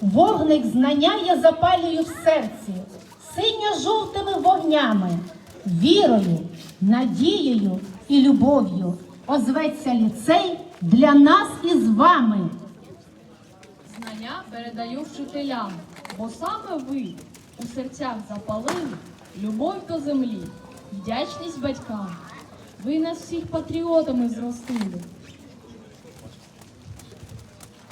Вогник знання я запалюю в серці, синьо-жовтими вогнями, вірою, надією і любов'ю. Озветься ліцей для нас із вами. Знання передаю вчителям, бо саме ви у серцях запалили любов до землі, вдячність батькам. Ви нас всіх патріотами зростили.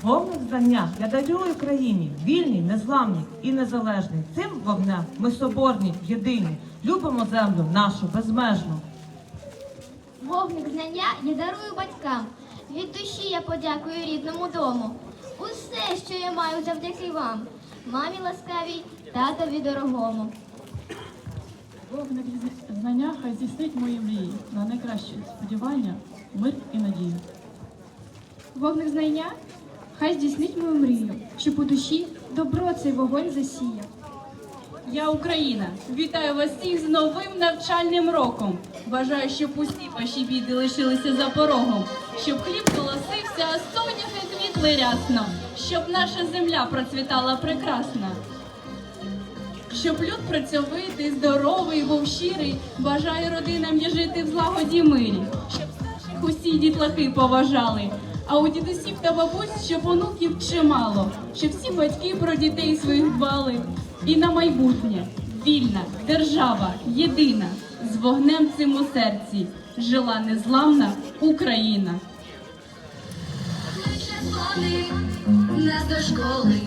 Вогник знання я дарую Україні, вільній, незламній і незалежній. Цим вогнем ми соборні, єдині, любимо землю нашу безмежну. Вогник знання я дарую батькам. Від душі я подякую рідному дому. Усе, що я маю завдяки вам. Мамі ласкавій, татові дорогому. Вогник знання хай здійснить мої мрії на найкраще сподівання, мир і надію. Вогник знання хай здійснить мою мрію, щоб у душі добро цей вогонь засіяв. Я Україна. Вітаю вас всіх з новим навчальним роком. Бажаю, щоб усі ваші біди лишилися за порогом, щоб хліб колосився, а соняхи квітли рясно, щоб наша земля процвітала прекрасно. Щоб люд працьовитий, здоровий, був щирий, бажаю родинам жити в злагоді мирі, щоб старших усі дітлахи поважали, а у дідусів та бабусь, щоб онуків чимало, щоб всі батьки про дітей своїх дбали. І на майбутнє вільна держава, єдина, з вогнем цим у серці жила незламна Україна. Нас до школи